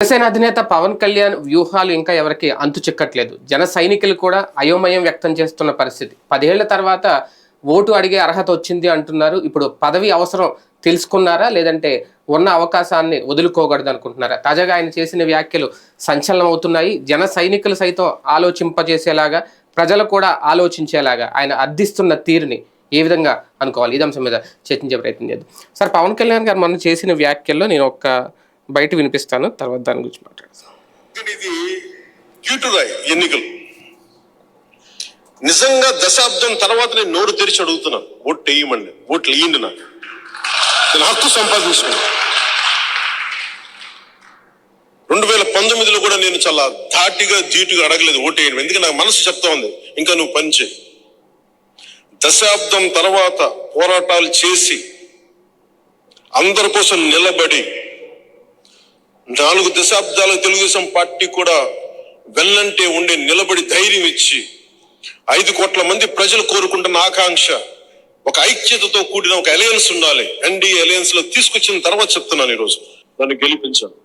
జనసేన అధినేత పవన్ కళ్యాణ్ వ్యూహాలు ఇంకా ఎవరికి అంతు చిక్కట్లేదు. జన సైనికులు కూడా అయోమయం వ్యక్తం చేస్తున్న పరిస్థితి. పదేళ్ళ తర్వాత ఓటు అడిగే అర్హత వచ్చింది అంటున్నారు. ఇప్పుడు పదవి అవసరం తెలుసుకున్నారా? లేదంటే ఉన్న అవకాశాన్ని వదులుకోకూడదు అనుకుంటున్నారా తాజాగా ఆయన చేసిన వ్యాఖ్యలు సంచలనం అవుతున్నాయి జన సైనికులు సైతం ఆలోచింపజేసేలాగా ప్రజలు కూడా ఆలోచించేలాగా ఆయన అర్థిస్తున్న తీరుని ఏ విధంగా అనుకోవాలి? ఈ అంశం మీద చర్చించే ప్రయత్నం చేద్దాం. సార్ పవన్ కళ్యాణ్ గారు మొన్న చేసిన వ్యాఖ్యల్లో నేను ఒక బయట వినిపిస్తాను తర్వాత దాని గురించి మాట్లాడతాను ఇది క్యూటురాయ్ ఎన్నికలు. నిజంగా దశాబ్దం తర్వాత నేను నోరు తెరిచి అడుగుతున్నాను ఓట్లు వేయమండి ఓట్లు వేయండి నాకు. నేను హక్కు సంపాదించుకున్నాను. రెండు వేల పంతొమ్మిదిలో కూడా నేను చాలా ధాటిగా ధీటుగా అడగలేదు ఓటు వేయడం. ఎందుకంటే నాకు మనసు చెప్తా ఉంది ఇంకా నువ్వు పనిచే దశాబ్దం తర్వాత పోరాటాలు చేసి అందరి కోసం నిలబడి నాలుగు దశాబ్దాల తెలుగుదేశం పార్టీ కూడా వెళ్ళంటే ఉండే నిలబడి ధైర్యం ఇచ్చి ఐదు కోట్ల మంది ప్రజలు కోరుకుంటున్న ఆకాంక్ష ఒక ఐక్యతతో కూడిన ఒక అలయన్స్ ఉండాలి. ఎన్డీఏ అలయన్స్లో తీసుకొచ్చిన తర్వాత చెప్తున్నాను ఈరోజు. దాన్ని గెలిపించాను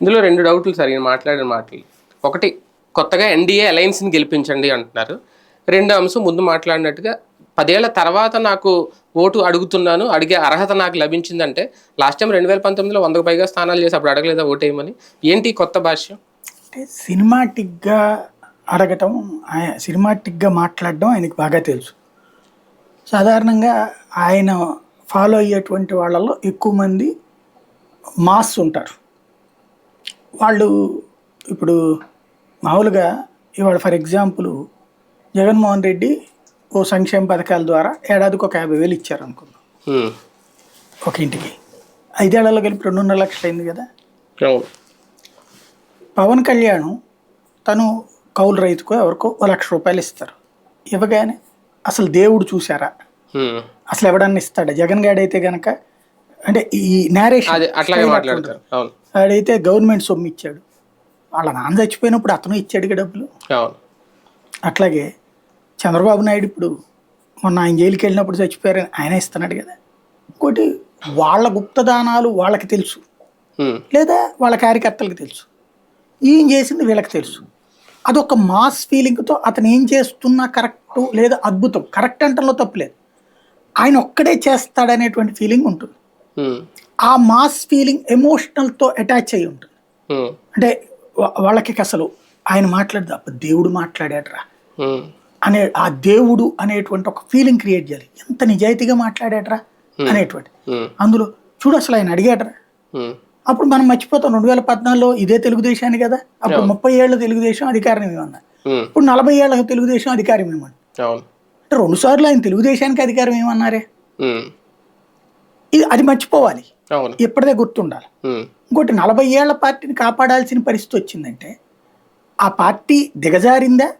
ఇందులో రెండు డౌట్లు సార్ నేను మాట్లాడిన మాటలు. ఒకటి కొత్తగా ఎన్డీఏ అలయన్స్ని గెలిపించండి అంటున్నారు. రెండు అంశం ముందు మాట్లాడినట్టుగా పదేళ్ళ తర్వాత నాకు ఓటు అడుగుతున్నాను అడిగే అర్హత నాకు లభించిందంటే లాస్ట్ టైం రెండు వేల పంతొమ్మిదిలో వందకు పైగా స్థానాలు చేసి అప్పుడు అడగలేదా ఓటేయమని? ఏంటి కొత్త భాష్యం? అంటే సినిమాటిక్గా అడగటం ఆయన సినిమాటిక్గా మాట్లాడడం ఆయనకి బాగా తెలుసు. సాధారణంగా ఆయన ఫాలో అయ్యేటువంటి వాళ్ళలో ఎక్కువ మంది మాస్ ఉంటారు. వాళ్ళు ఇప్పుడు మామూలుగా ఇవాళ ఫర్ ఎగ్జాంపుల్ జగన్మోహన్ రెడ్డి ఓ సంక్షేమ పథకాల ద్వారా ఏడాదికి ఒక యాభై వేలు ఇచ్చారు అనుకుందాం. ఒక ఇంటికి. ఐదేళ్ళలో కలిపి రెండున్నర లక్షలు అయింది కదా పవన్ కళ్యాణ్ తను కౌలు రైతుకో ఎవరికో ఓ లక్ష రూపాయలు ఇస్తారు. ఇవ్వగానే అసలు దేవుడు చూసారా. అసలు ఎవడన్నా ఇస్తాడా? జగన్ గాడు అయితే గనక అంటే ఈ నేరేషన్ ఆడైతే గవర్నమెంట్ సొమ్ము ఇచ్చాడు. వాళ్ళ నాన్న చచ్చిపోయినప్పుడు అతను ఇచ్చాడు డబ్బులు. అట్లాగే చంద్రబాబు నాయుడు ఇప్పుడు మొన్న ఆయన జైలుకి వెళ్ళినప్పుడు చచ్చిపోయారని ఆయన ఇస్తున్నాడు కదా. ఇంకోటి వాళ్ళ గుప్తదానాలు వాళ్ళకి తెలుసు. లేదా వాళ్ళ కార్యకర్తలకు తెలుసు. ఈయన చేసింది వీళ్ళకి తెలుసు. అదొక మాస్ ఫీలింగ్తో అతను ఏం చేస్తున్నా కరెక్ట్ లేదా అద్భుతం. కరెక్ట్ అంటంలో తప్పులేదు ఆయన ఒక్కడే చేస్తాడనేటువంటి ఫీలింగ్ ఉంటుంది. ఆ మాస్ ఫీలింగ్ ఎమోషనల్తో అటాచ్ అయి ఉంటుంది. అంటే వాళ్ళకి అసలు ఆయన మాట్లాడదు. అబ్బా దేవుడు మాట్లాడాడరా. అనే ఆ దేవుడు అనేటువంటి ఒక ఫీలింగ్ క్రియేట్ చేయాలి. ఎంత నిజాయితీగా మాట్లాడాడరా అనేటువంటి. అందులో చూడు అసలు ఆయన అడిగాడరా. అప్పుడు మనం మర్చిపోతాం. రెండు వేల పద్నాలుగులో ఇదే తెలుగుదేశాన్ని కదా? అప్పుడు ముప్పై ఏళ్ళ తెలుగుదేశం అధికారం ఏమన్నా. ఇప్పుడు నలభై ఏళ్ళ తెలుగుదేశం అధికారం ఏమన్నా? అంటే రెండు సార్లు ఆయన తెలుగుదేశానికి అధికారం ఏమన్నారే. ఇది అది మర్చిపోవాలి. ఇప్పటిదే గుర్తుండాలి. ఇంకోటి నలభై ఏళ్ళ పార్టీని కాపాడాల్సిన పరిస్థితి వచ్చిందంటే ఆ పార్టీ దిగజారిందా?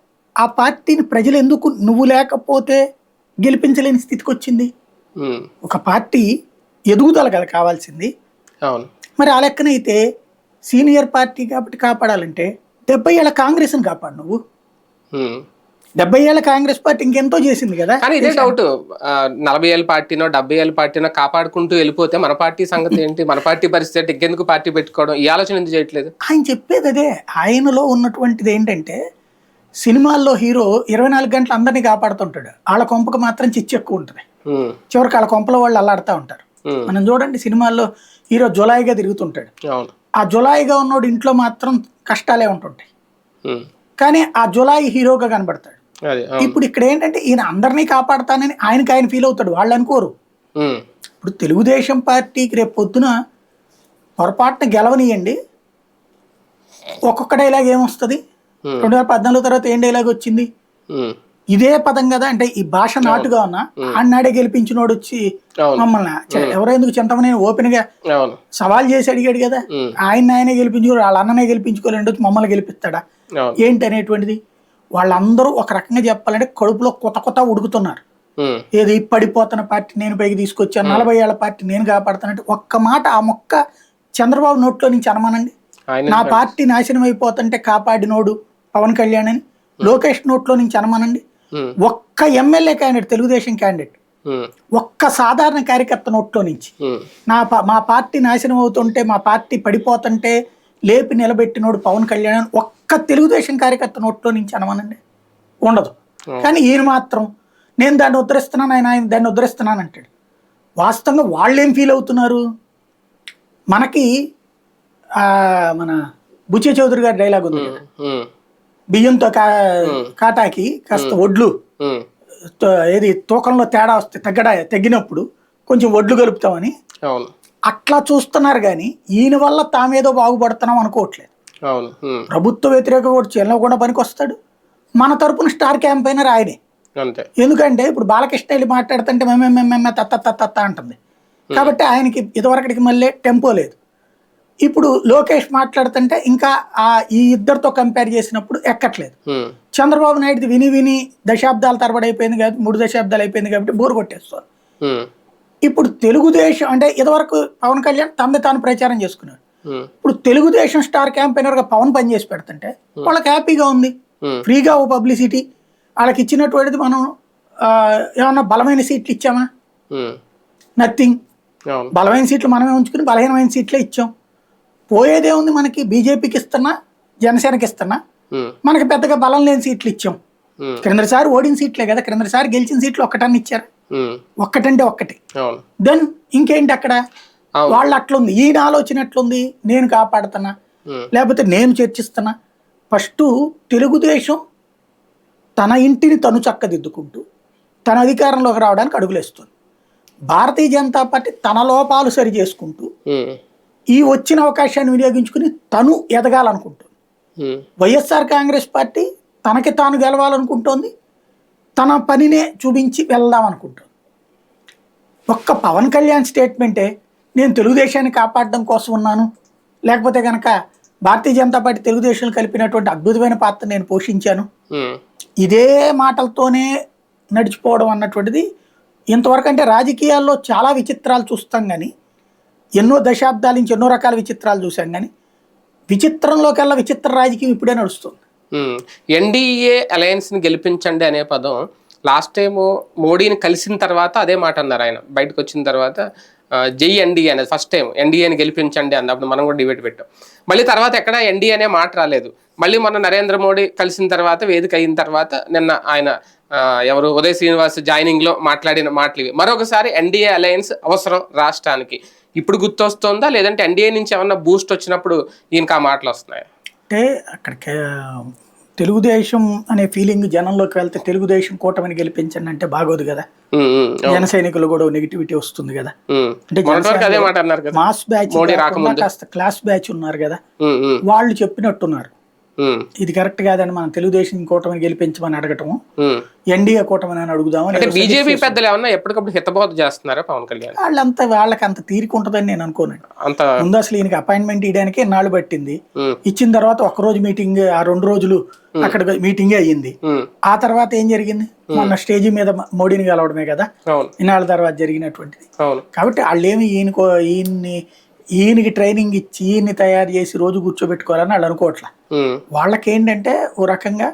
ఆ పార్టీని ప్రజలు ఎందుకు నువ్వు లేకపోతే గెలిపించలేని స్థితికి వచ్చింది. ఒక పార్టీ ఎదుగుదల కదా కావాల్సింది. అవును. మరి ఆ లెక్కనైతే సీనియర్ పార్టీ కాబట్టి కాపాడాలంటే డెబ్బై ఏళ్ళ కాంగ్రెస్ని కాపాడు నువ్వు. డెబ్బై ఏళ్ళ కాంగ్రెస్ పార్టీ ఇంకెంతో చేసింది కదా. కానీ ఇదే డౌట్. నలభై ఏళ్ళ పార్టీనో డెబ్బై ఏళ్ళ పార్టీనో కాపాడుకుంటూ వెళ్ళిపోతే మన పార్టీ సంగతి ఏంటి? మన పార్టీ పరిస్థితి? ఇంకెందుకు పార్టీ పెట్టుకోవడం? ఈ ఆలోచన ఎందుకు చేయట్లేదు? ఆయన చెప్పేది అదే. ఆయనలో ఉన్నటువంటిది ఏంటంటే సినిమాల్లో హీరో ఇరవై నాలుగు గంటలు అందరినీ కాపాడుతుంటాడు. వాళ్ళ కొంపకు మాత్రం చిచ్చు ఎక్కువ ఉంటుంది. చివరికి వాళ్ళ కొంపలో వాళ్ళు అల్లాడుతూ ఉంటారు. మనం చూడండి సినిమాల్లో హీరో జులాయిగా తిరుగుతుంటాడు. ఆ జులాయిగా ఉన్నోడు ఇంట్లో మాత్రం కష్టాలే ఉంటుంటాయి. కానీ ఆ జులాయి హీరోగా కనబడతాడు. ఇప్పుడు ఇక్కడ ఏంటంటే ఈయన అందరినీ కాపాడతానని ఆయనకి ఆయన ఫీల్ అవుతాడు. వాళ్ళు అనుకోరు. ఇప్పుడు తెలుగుదేశం పార్టీకి రేపు పొద్దున పొరపాటున గెలవనియండి. ఒక్కొక్క డైలాగ్ ఏమొస్తుంది. రెండు వేల పద్నాలుగు తర్వాత ఏం డైలాగ్ వచ్చింది? హ్మ్. ఇదే పదం కదా అంటే ఈ భాష నాటుగా ఉన్నా అన్నాడే గెలిపించినోడు వచ్చి మమ్మల్ని ఎవరెందుకు చింతమని ఓపెన్గా సవాల్ చేసి అడిగాడు కదా Hmm. ఆయన ఆయనే గెలిపించుకోరు వాళ్ళ అన్ననే గెలిపించుకోలేండి మమ్మల్ని గెలిపిస్తాడా? ఏంటి అనేటువంటిది వాళ్ళందరూ ఒక రకంగా చెప్పాలంటే కడుపులో కొత్త కొత్త ఉడుకుతున్నారు. ఏది పడిపోతున్న పార్టీ నేను పైకి తీసుకొచ్చాను నలభై ఏళ్ళ పార్టీ నేను కాపాడుతానంటే ఒక్క మాట ఆ మొక్క చంద్రబాబు నోట్లో నుంచి అనమానండి. నా పార్టీ నాశనం అయిపోతుంటే కాపాడినోడు పవన్ కళ్యాణ్ అని. లోకేష్ నోట్లో నుంచి అనమానండి. ఒక్క ఎమ్మెల్యే క్యాండిడేట్ తెలుగుదేశం క్యాండిడేట్ ఒక్క సాధారణ కార్యకర్త నోట్లో నుంచి. నా మా పార్టీ నాశనం అవుతుంటే మా పార్టీ పడిపోతుంటే లేపి నిలబెట్టినోడు పవన్ కళ్యాణ్ అని ఒక్క తెలుగుదేశం కార్యకర్త నోట్లో నుంచి అనమనండి. ఉండదు. కానీ ఈయన మాత్రం నేను దాన్ని ఉద్ధరిస్తున్నాను ఆయన ఆయన దాన్ని ఉద్ధరిస్తున్నాను అంటాడు. వాస్తవంగా వాళ్ళు ఏం ఫీల్ అవుతున్నారు? మనకి మన బుచ్చే చౌదరి గారి డైలాగ్ ఉంది బియ్యంతో కా కాటాకి కాస్త తో- ఏది తూకంలో తేడా వస్తే తగ్గడ తగ్గినప్పుడు కొంచెం వడ్లు కలుపుతామని అట్లా చూస్తున్నారు కానీ ఈయన వల్ల తామేదో బాగుపడుతున్నాం అనుకోవట్లేదు ప్రభుత్వ వ్యతిరేక ఓటు చేయడంలో కూడా పనికొస్తాడు మన తరపున స్టార్ క్యాంపైనర్ ఆయనే ఎందుకంటే ఇప్పుడు బాలకృష్ణ వెళ్ళి మాట్లాడుతుంటే మేమేమేమే తత్త తత్త తత్త అంటుంది కాబట్టి ఆయనకి ఇదివరకటికి మళ్ళీ టెంపో లేదు ఇప్పుడు లోకేష్ మాట్లాడుతుంటే ఇంకా ఆ ఈ ఇద్దరితో కంపేర్ చేసినప్పుడు ఎక్కట్లేదు. చంద్రబాబు నాయుడుది విని విని దశాబ్దాల తరబడి అయిపోయింది కాబట్టి మూడు దశాబ్దాలు అయిపోయింది కాబట్టి బోరు కొట్టేస్తారు. ఇప్పుడు తెలుగుదేశం అంటే ఇదివరకు పవన్ కళ్యాణ్ తనని తాను ప్రచారం చేసుకున్నాడు. ఇప్పుడు తెలుగుదేశం స్టార్ క్యాంపెయినర్గా పవన్ పనిచేసి పెడుతుంటే వాళ్ళకి హ్యాపీగా ఉంది. ఫ్రీగా ఓ పబ్లిసిటీ. వాళ్ళకి ఇచ్చినటువంటిది మనం ఏమన్నా బలమైన సీట్లు ఇచ్చామా? నథింగ్ బలమైన సీట్లు మనమే ఉంచుకుని బలహీనమైన సీట్లే ఇచ్చాం. పోయేదే ఉంది మనకి బీజేపీకి ఇస్తున్నా జనసేనకి ఇస్తున్నా. మనకి పెద్దగా బలం లేని సీట్లు ఇచ్చాం. క్రిందసారి ఓడిన సీట్లే కదా క్రిందసారి గెలిచిన సీట్లు ఒక్కటని ఇచ్చారు. ఒక్కటంటే ఒక్కటి. దెన్ ఇంకేంటి అక్కడ? వాళ్ళు అట్లుంది. ఈయన ఆలోచన ఎట్లుంది? నేను కాపాడుతున్నా. లేకపోతే నేను చర్చిస్తున్నా. ఫస్ట్ తెలుగుదేశం తన ఇంటిని తను చక్కదిద్దుకుంటూ తన అధికారంలోకి రావడానికి అడుగులేస్తుంది. భారతీయ జనతా పార్టీ తన లోపాలు సరి చేసుకుంటూ ఈ వచ్చిన అవకాశాన్ని వినియోగించుకుని తను ఎదగాలనుకుంటుంది. వైఎస్ఆర్ కాంగ్రెస్ పార్టీ తనకి తాను గెలవాలనుకుంటోంది. తన పనినే చూపించి వెళ్దాం అనుకుంటుంది ఒక్క పవన్ కళ్యాణ్ స్టేట్మెంటే నేను తెలుగుదేశాన్ని కాపాడడం కోసం ఉన్నాను. లేకపోతే కనుక భారతీయ జనతా పార్టీ తెలుగుదేశం కలిపినటువంటి అద్భుతమైన పాత్ర నేను పోషించాను. ఇదే మాటలతోనే నడిచిపోవడం అన్నటువంటిది ఇంతవరకు అంటే రాజకీయాల్లో చాలా విచిత్రాలు చూస్తాం కానీ ఎన్నో దశాబ్దాల నుంచి ఎన్నో రకాల విచిత్రాలు చూసాం కానీ విచిత్రంలోకెల్లా విచిత్ర రాజకీయం ఇప్పుడే నడుస్తుంది. ఎన్డీఏ అలయన్స్ని గెలిపించండి అనే పదం లాస్ట్ టైం మోడీని కలిసిన తర్వాత అదే మాట అన్నారు ఆయన. బయటకు వచ్చిన తర్వాత జై ఎన్డీఏ అనేది ఫస్ట్ టైం ఎన్డీఏని గెలిపించండి అన్నప్పుడు మనం కూడా డిబేట్ పెట్టాం. మళ్ళీ తర్వాత ఎక్కడ ఎన్డీఏ అనే మాట రాలేదు. మళ్ళీ మొన్న నరేంద్ర మోడీ కలిసిన తర్వాత వేదిక అయిన తర్వాత నిన్న ఆయన ఎవరు ఉదయ్ శ్రీనివాస్ జాయినింగ్లో మాట్లాడిన మాటలు ఇవి. మరొకసారి ఎన్డీఏ అలయన్స్ అవసరం రాష్ట్రానికి. ఇప్పుడు గుర్తొస్తుందా? లేదంటే ఎన్డీఏ నుంచి ఏమన్నా బూస్ట్ వచ్చినప్పుడు ఈయనకి ఆ మాటలు వస్తున్నాయి? అంటే అక్కడికి తెలుగుదేశం అనే ఫీలింగ్ జనంలోకి వెళ్తే తెలుగుదేశం కూటమిని గెలిపించండి అంటే బాగోదు కదా. జన సైనికులు కూడా నెగిటివిటీ వస్తుంది కదా. అంటే మాస్ బ్యాచ్. కాస్త క్లాస్ బ్యాచ్ ఉన్నారు కదా. వాళ్ళు చెప్పినట్టున్నారు. ఇది కరెక్ట్ కాదని మనం తెలుగుదేశం కూటమిని గెలిపించమని అడగటం ఉమ్. ఎన్డీఏ కూటమిని అని ఏదో బీజేపీ పెద్దలు ఏమన్నా ఎప్పటికప్పుడు హితబోధ చేస్తున్నారా పవన్ కళ్యాణ్? వాళ్ళంతా వాళ్ళకి అంత తీరిక ఉంటుందని నేను అనుకోనండి. అంత ముందు అసలు ఈయనకి అపాయింట్మెంట్ ఇవ్వడానికి నాళ్ళు పట్టింది? ఇచ్చిన తర్వాత ఒక రోజు మీటింగ్ ఆ రెండు రోజులు అక్కడ మీటింగే అయ్యింది. ఆ తర్వాత ఏం జరిగింది? మొన్న స్టేజీ మీద మోడీని కలవడమే కదా? ఇన్నాళ్ళ తర్వాత జరిగినటువంటిది. కాబట్టి వాళ్ళేమి ఈయనకో ఈయన్ని ఈయనకి ట్రైనింగ్ ఇచ్చి ఈయన్ని తయారు చేసి రోజు కూర్చోబెట్టుకోవాలని వాళ్ళు అనుకోవట్లా. ఉమ్, వాళ్ళకి ఏంటంటే ఓ రకంగా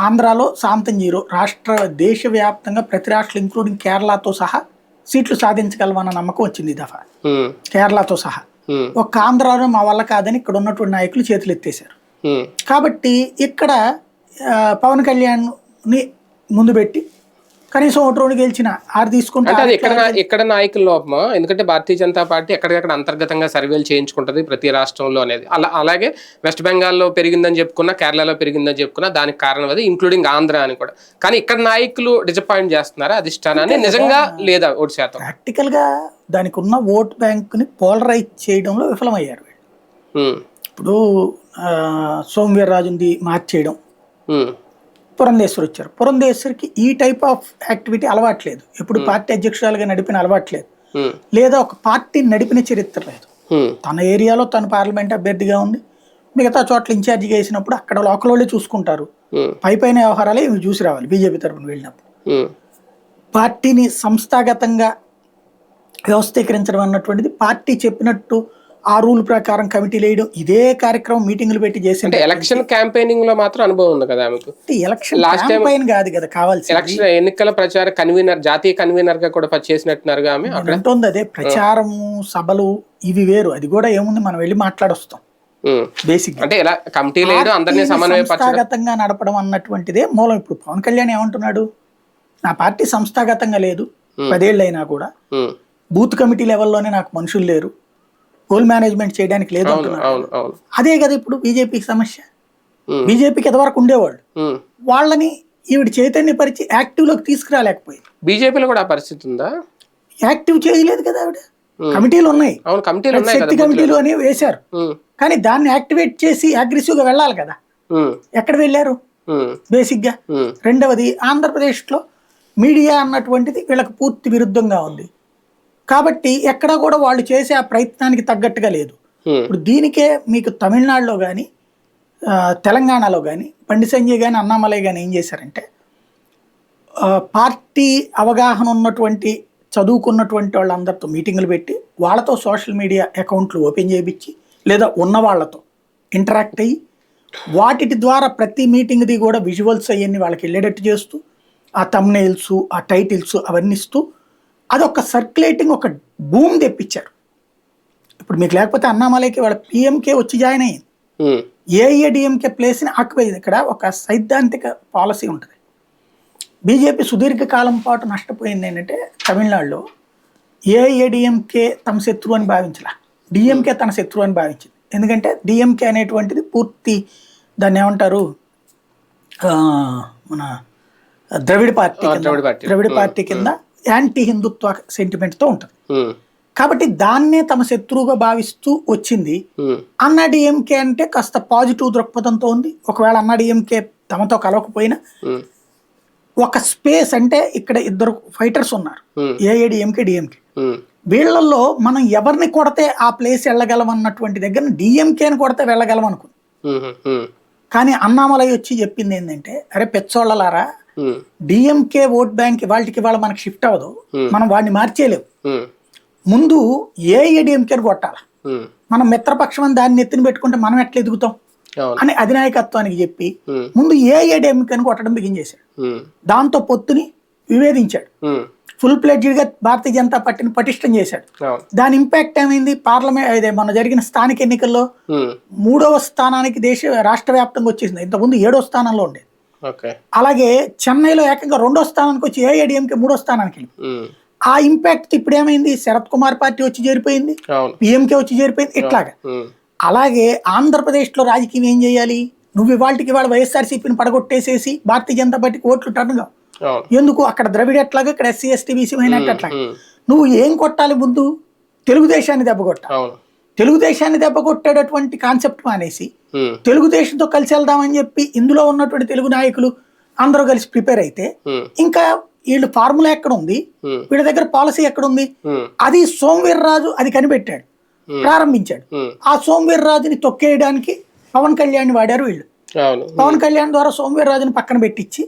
ఆంధ్రాలో శాంతం జీరో రాష్ట్ర దేశవ్యాప్తంగా ప్రతి రాష్ట్రం ఇంక్లూడింగ్ కేరళతో సహా సీట్లు సాధించగలమన్న నమ్మకం వచ్చింది ఈ దఫా. కేరళతో సహా. ఒక్క ఆంధ్రాలో మా వల్ల కాదని ఇక్కడ ఉన్నటువంటి నాయకులు చేతులు ఎత్తేసారు ఉమ్, కాబట్టి ఇక్కడ పవన్ కళ్యాణ్ని ముందు పెట్టి కనీసం ఒకటి రెండు గెలిచిన ఆరు తీసుకుంటే ఇక్కడ ఇక్కడ నాయకుల లోపమా? ఎందుకంటే భారతీయ జనతా పార్టీ ఎక్కడికక్కడ అంతర్గతంగా సర్వేలు చేయించుకుంటది ప్రతి రాష్ట్రంలో అనేది. అలా అలాగే వెస్ట్ బెంగాల్లో పెరిగిందని చెప్పుకున్నా కేరళలో పెరిగిందని చెప్పుకున్నా దానికి కారణం అది ఇంక్లూడింగ్ ఆంధ్ర అని కూడా. కానీ ఇక్కడ నాయకులు డిసప్పాయింట్ చేస్తున్నారా అధిష్టానాన్ని? నిజంగా లేదా ఓటు శాతం? ప్రాక్టికల్గా దానికి ఉన్న ఓట్ బ్యాంక్ని పోలరైజ్ చేయడంలో విఫలమయ్యారు ఇప్పుడు ఆ, సోమవీర్రాజుంది మార్చేయడం. పురంధేశ్వర్ వచ్చారు. పురంధేశ్వరికి ఈ టైప్ ఆఫ్ యాక్టివిటీ అలవాట్లేదు ఎప్పుడు పార్టీ అధ్యక్షురాలుగా నడిపిన అలవాట్లేదు లేదా. ఒక పార్టీని నడిపిన చరిత్ర లేదు. తన ఏరియాలో తను పార్లమెంట్ అభ్యర్థిగా ఉంది. మిగతా చోట్ల ఇన్ఛార్జిగా వేసినప్పుడు అక్కడ లోకల్ వాళ్ళే చూసుకుంటారు. పై పైన వ్యవహారాలే ఇవి చూసి రావాలి బీజేపీ తరఫున వెళ్ళినప్పుడు. పార్టీని సంస్థాగతంగా వ్యవస్థీకరించడం అన్నటువంటిది పార్టీ చెప్పినట్టు ఆ రూల్ ప్రకారం కమిటీలు వేయడం ఇదే కార్యక్రమం మీటింగులు పెట్టి అంటే చేసింటే ఎలక్షన్ క్యాంపెయినింగ్లో మాత్రం అనుభవం ఉంది కదా ఆమెకు? ఎలక్షన్ time- క్యాంపైన్ కాదు కదా కావాల్సింది. ఎలక్షన్ ఎన్నికల ప్రచార కన్వీనర్ జాతీయ కన్వీనర్గా కూడా చేసినట్టున్నారుగా ఆమె అంటుంది అదే. ప్రచారము సభలు ఇవి వేరు. అది కూడా ఏముంది? మనం వెళ్ళి మాట్లాడొస్తాం. బేసిక్ అంటే ఇలా కమిటీలు వేయడం అందరినీ సంస్థాగతంగా నడపడం అన్నటువంటిదే మూలం. ఇప్పుడు పవన్ కళ్యాణ్ ఏమంటున్నాడు? నా పార్టీ సంస్థాగతంగా లేదు. పదేళ్ళైనా కూడా. బూత్ కమిటీ లెవెల్లోనే నాకు మనుషులు లేరు. హోల్ మేనేజ్మెంట్ చేయడానికి లేదు అదే కదా ఇప్పుడు బీజేపీకి సమస్య. బీజేపీకి ఎంతవరకు ఉండేవాళ్ళు. వాళ్ళని ఈవిడ చైతన్యపరిచి యాక్టివ్లోకి తీసుకురాలేకపోయింది. బీజేపీలో కూడా ఆ పరిస్థితి ఉందా? యాక్టివ్ చేయలేదు కదా ఆవిడ. కమిటీలు ఉన్నాయి. శక్తి కమిటీలు అని వేశారు. కానీ దాన్ని యాక్టివేట్ చేసి అగ్రెసివ్గా వెళ్ళాలి కదా. ఎక్కడ వెళ్ళారు? ఉమ్. బేసిక్గా. ఉమ్. రెండవది ఆంధ్రప్రదేశ్లో మీడియా అన్నటువంటిది వీళ్ళకి పూర్తి విరుద్ధంగా ఉంది. కాబట్టి ఎక్కడ కూడా వాళ్ళు చేసే ఆ ప్రయత్నానికి తగ్గట్టుగా లేదు. ఇప్పుడు దీనికే మీకు తమిళనాడులో కానీ తెలంగాణలో కానీ బండి సంజయ్ కానీ అన్నామలై కానీ ఏం చేశారంటే పార్టీ అవగాహన ఉన్నటువంటి చదువుకున్నటువంటి వాళ్ళందరితో మీటింగులు పెట్టి వాళ్ళతో సోషల్ మీడియా అకౌంట్లు ఓపెన్ చేయించి లేదా ఉన్న వాళ్ళతో ఇంటరాక్ట్ అయ్యి వాటి ద్వారా ప్రతి మీటింగ్ది కూడా విజువల్స్ అవన్నీ వాళ్ళకి వెళ్ళేటట్టు చేస్తూ ఆ తమ్నైల్స్ ఆ టైటిల్స్ అవన్నీ ఇస్తూ అదొక సర్క్యులేటింగ్ ఒక భూమి తెప్పించారు. ఇప్పుడు మీకు లేకపోతే అన్నామలైకి వాళ్ళ పిఎంకే వచ్చి జాయిన్ అయ్యింది. ఏఐఏడిఎంకే ప్లేస్ని ఆక్యుపై ఇక్కడ ఒక సైద్ధాంతిక పాలసీ ఉంటుంది. బీజేపీ సుదీర్ఘ కాలం పాటు నష్టపోయింది ఏంటంటే తమిళనాడులో ఏఐఏడిఎంకే తమ శత్రువు అని భావించలా. డిఎంకే తన శత్రువు అని భావించింది. ఎందుకంటే డిఎంకే అనేటువంటిది పూర్తి దాన్ని ఏమంటారు? మన Dravida party Dravida party. Dravida party కింద యాంటీ హిందుత్వ సెంటిమెంట్తో ఉంటుంది. కాబట్టి దాన్నే తమ శత్రువుగా భావిస్తూ వచ్చింది ఉమ్. అన్నా డిఎంకే అంటే కాస్త పాజిటివ్ దృక్పథంతో ఉంది ఒకవేళ అన్నా డిఎంకే తమతో కలవకపోయినా. ఒక స్పేస్ అంటే ఇక్కడ ఇద్దరు ఫైటర్స్ ఉన్నారు. AIADMK DMK um. వీళ్ళల్లో మనం ఎవరిని కొడితే ఆ ప్లేస్ వెళ్ళగలం అన్నటువంటి దగ్గర డిఎంకేని కొడితే వెళ్ళగలం అనుకుంది. కానీ అన్నామలై వచ్చి చెప్పింది ఏంటంటే అరే పెచ్చోళ్ళలారా. డిఎంకే ఓట్ బ్యాంక్ వాళ్ళకి ఇవాళ మనకి షిఫ్ట్ అవ్వదు. మనం వాడిని మార్చేయలేము. ముందు ఏఐడిఎంకేని కొట్టాలి? ఉమ్. మనం మిత్రపక్షం అని దాన్ని ఎత్తిన పెట్టుకుంటే మనం ఎట్లా ఎదుగుతాం? అని అధినాయకత్వానికి చెప్పి. ముందు ఏఐడిఎంకేని కొట్టడం బిగించేశాడు. దాంతో పొత్తుని వివేదించాడు. ఫుల్గా భారతీయ జనతా పార్టీని పటిష్టం చేశాడు. దాని ఇంపాక్ట్ ఏమైంది? పార్లమెంట్ ఇదే మొన్న జరిగిన స్థానిక ఎన్నికల్లో. మూడవ స్థానానికి దేశ రాష్ట్ర వ్యాప్తంగా వచ్చేసింది. ఇంతకుముందు ఏడో స్థానంలో ఉండేది. అలాగే చెన్నైలో ఏకంగా రెండో స్థానానికి వచ్చి ఏఐడిఎంకే మూడో స్థానానికి వెళ్ళింది. ఆ ఇంపాక్ట్ ఇప్పుడు ఏమైంది? శరత్ కుమార్ పార్టీ వచ్చి చేరిపోయింది. పిఎంకే వచ్చి చేరిపోయింది. ఇట్లాగా. అలాగే ఆంధ్రప్రదేశ్లో రాజకీయం ఏం చేయాలి? నువ్వు ఇవాళకి ఇవాళ వైఎస్ఆర్సీపీని పడగొట్టేసేసి భారతీయ జనతా పార్టీకి ఓట్లు టర్న్ కావు ఎందుకు? అక్కడ ద్రవిడ ఎట్లాగా ఇక్కడ ఎస్సీ ఎస్టీ బీసీ అట్లాగా. ఉమ్. నువ్వు ఏం కొట్టాలి ముందు? తెలుగుదేశాన్ని దెబ్బ కొట్టాలి. తెలుగుదేశాన్ని దెబ్బ కొట్టేటటువంటి కాన్సెప్ట్ మానేసి. తెలుగుదేశంతో కలిసి వెళ్దామని చెప్పి ఇందులో ఉన్నటువంటి తెలుగు నాయకులు అందరూ కలిసి ప్రిపేర్ అయితే. ఇంకా వీళ్ళు ఫార్ములా ఎక్కడ ఉంది. వీళ్ళ దగ్గర పాలసీ ఎక్కడ ఉంది. అది సోమవీర్రాజు అది కనిపెట్టాడు ప్రారంభించాడు. ఆ సోమవీర్రాజుని తొక్కేయడానికి పవన్ కళ్యాణ్ వాడారు వీళ్ళు పవన్ కళ్యాణ్ ద్వారా సోమవీర్రాజుని పక్కన పెట్టించి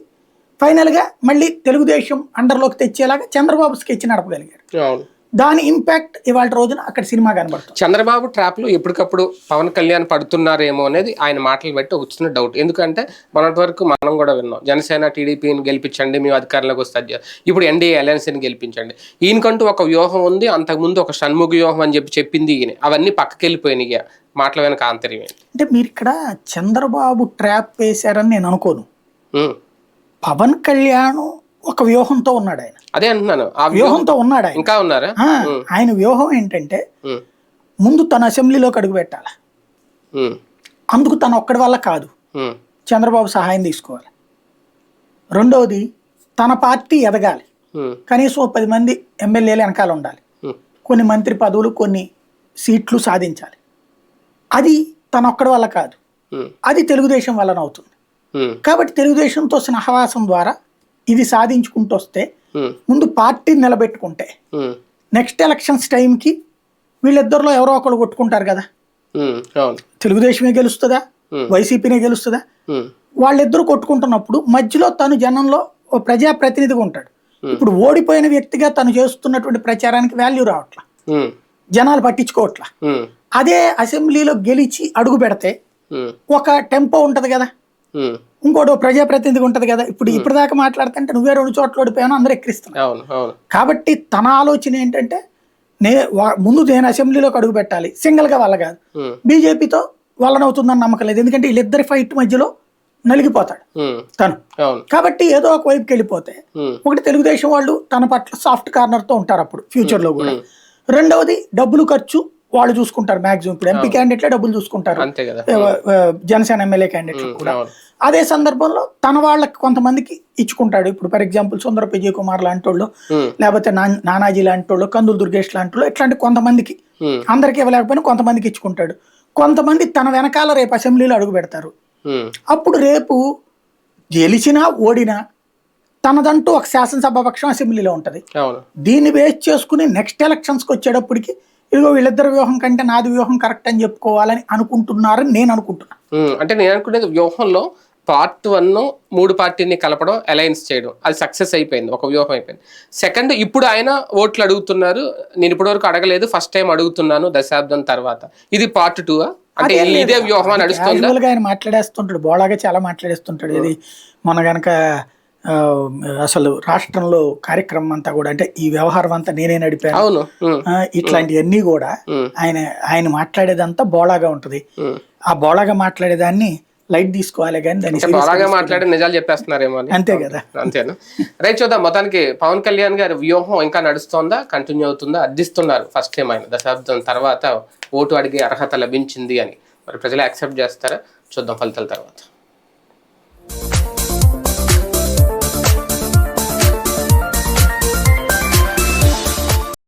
ఫైనల్గా మళ్ళీ తెలుగుదేశం అండర్లోకి తెచ్చేలాగా చంద్రబాబు స్కెచ్ నడపగలిగారు అవును దాని ఇంపాక్ట్ ఇవాళ రోజున అక్కడ సినిమా కనబడుతుంది. చంద్రబాబు ట్రాప్లో ఎప్పటికప్పుడు పవన్ కళ్యాణ్ పడుతున్నారేమో అనేది ఆయన మాటలు బట్టి వచ్చిన డౌట్. ఎందుకంటే మొన్నటి వరకు మనం కూడా విన్నాం జనసేన టీడీపీని గెలిపించండి మేము అధికారంలోకి వస్తే అది చేస్తాం. ఇప్పుడు ఎన్డీఏ అలయన్స్ని గెలిపించండి. ఈయనకంటూ ఒక వ్యూహం ఉంది అంతకుముందు ఒక షణ్ముఖ వ్యూహం అని చెప్పి చెప్పింది ఈయన. అవన్నీ పక్కకి వెళ్ళిపోయినాయి ఇక. మాటల వెనక ఆంతర్యం అంటే మీరు ఇక్కడ చంద్రబాబు ట్రాప్ వేశారని నేను అనుకోను. పవన్ కళ్యాణ్ ఒక వ్యూహంతో ఉన్నాడు ఆయన. అదే అంటున్నాను ఆ వ్యూహం వ్యూహంతో ఉన్నాడు ఆయన ఇంకా ఉన్నారా ఆయన వ్యూహం ఏంటంటే. ముందు తన అసెంబ్లీలోకి అడుగు పెట్టాలి. అందుకు తన ఒక్కడి వల్ల కాదు. చంద్రబాబు సహాయం తీసుకోవాలి రెండవది తన పార్టీ ఎదగాలి. కనీసం పది మంది ఎమ్మెల్యేలు వెనకాల ఉండాలి. కొన్ని మంత్రి పదవులు కొన్ని సీట్లు సాధించాలి అది తన ఒక్కడి వల్ల కాదు. అది తెలుగుదేశం వలన అవుతుంది. కాబట్టి తెలుగుదేశంతో సహవాసం ద్వారా ఇది సాధించుకుంటూ వస్తే. ముందు పార్టీని నిలబెట్టుకుంటే. నెక్స్ట్ ఎలక్షన్స్ టైంకి వీళ్ళిద్దరిలో ఎవరో ఒకరు కొట్టుకుంటారు కదా. అవును. తెలుగుదేశమే గెలుస్తుందా? Hmm. వైసీపీనే గెలుస్తుందా. వాళ్ళిద్దరు కొట్టుకుంటున్నప్పుడు మధ్యలో తను జనంలో ప్రజాప్రతినిధిగా ఉంటాడు. ఇప్పుడు ఓడిపోయిన వ్యక్తిగా తను చేస్తున్నటువంటి ప్రచారానికి వాల్యూ రావట్లా. జనాలు పట్టించుకోవట్లా. అదే అసెంబ్లీలో గెలిచి అడుగు పెడితే ఒక టెంపో ఉంటది కదా. ఇంకోటి ఓ ప్రజాప్రతినిధి ఉంటది కదా ఇప్పుడు ఇప్పటిదాకా మాట్లాడుతుంటే నువ్వే రెండు చోట్ల ఓడిపోయాను అందరూ అవును కాబట్టి తన ఆలోచన ఏంటంటే నే ముందు నేను అసెంబ్లీలోకి అడుగు పెట్టాలి సింగిల్గా వాళ్ళ కాదు. బీజేపీతో వాళ్ళనవుతుందని నమ్మకం లేదు ఎందుకంటే వీళ్ళిద్దరి ఫైట్ మధ్యలో నలిగిపోతాడు తను. కాబట్టి ఏదో ఒక వైపుకి వెళ్ళిపోతే ఒకటి తెలుగుదేశం వాళ్ళు తన పట్ల సాఫ్ట్ కార్నర్తో ఉంటారు అప్పుడు ఫ్యూచర్లో కూడా. రెండవది డబ్బులు ఖర్చు వాళ్ళు చూసుకుంటారు మాక్సిమం ఇప్పుడు ఎంపీ క్యాండిడేట్లే డబ్బులు చూసుకుంటారు. జనసేన ఎమ్మెల్యే క్యాండిడేట్లు కూడా. అదే సందర్భంలో తన వాళ్ళకి కొంతమందికి ఇచ్చుకుంటాడు. ఇప్పుడు ఫర్ ఎగ్జాంపుల్ సుందర విజయ్ కుమార్ లాంటి వాళ్ళు లేకపోతే నానాజీ లాంటి వాళ్ళు కందులు దుర్గేష్ లాంటి వాళ్ళు ఇట్లాంటి కొంతమందికి అందరికి ఇవ్వలేకపోయినా కొంతమందికి ఇచ్చుకుంటాడు. కొంతమంది తన వెనకాల రేపు అసెంబ్లీలో అడుగు పెడతారు. అప్పుడు రేపు గెలిచినా ఓడినా తనదంటూ ఒక శాసనసభాపక్షం అసెంబ్లీలో ఉంటుంది. దీన్ని బేస్ చేసుకుని నెక్స్ట్ ఎలక్షన్స్కి వచ్చేటప్పటికి ఇదిగో వీళ్ళిద్దరు వ్యూహం కంటే నాది వ్యూహం కరెక్ట్ అని చెప్పుకోవాలని అనుకుంటున్నారని నేను అనుకుంటున్నాను అంటే నేను అనుకునేది వ్యూహంలో పార్ట్ వన్ మూడు పార్టీని కలపడం అలయన్స్ చేయడం. అది సక్సెస్ అయిపోయింది ఒక వ్యూహం అయిపోయింది. సెకండ్ ఇప్పుడు ఆయన ఓట్లు అడుగుతున్నారు. నేను ఇప్పటివరకు అడగలేదు ఫస్ట్ టైం అడుగుతున్నాను దశాబ్దం తర్వాత. ఇది పార్ట్ టూ అంటే ఇదే వ్యూహం నడుస్తుందా? గా ఆయన మాట్లాడేస్తుంటాడు బోళాగా చాలా మాట్లాడేస్తుంటాడు. ఇది మన గనక అసలు రాష్ట్రంలో కార్యక్రమం అంతా కూడా అంటే ఈ వ్యవహారం అంతా నేనే నడిపాను. ఇట్లాంటివన్నీ కూడా ఆయన ఆయన మాట్లాడేదంతా బోళాగా ఉంటది. ఆ బోళాగా మాట్లాడేదాన్ని లైట్ తీసుకోవాలి కానీ దాన్ని బాగా మాట్లాడి నిజాలు చెప్పేస్తున్నారేమో అంతే కదా. అంతేనా? రైట్ చూద్దాం. మొత్తానికి పవన్ కళ్యాణ్ గారి వ్యూహం ఇంకా నడుస్తోందా? కంటిన్యూ అవుతుందా? అర్థిస్తున్నారు ఫస్ట్ టైం ఆయన. దశాబ్దం తర్వాత ఓటు అడిగే అర్హత లభించింది అని. మరి ప్రజలు యాక్సెప్ట్ చేస్తారా? చూద్దాం ఫలితాల తర్వాత.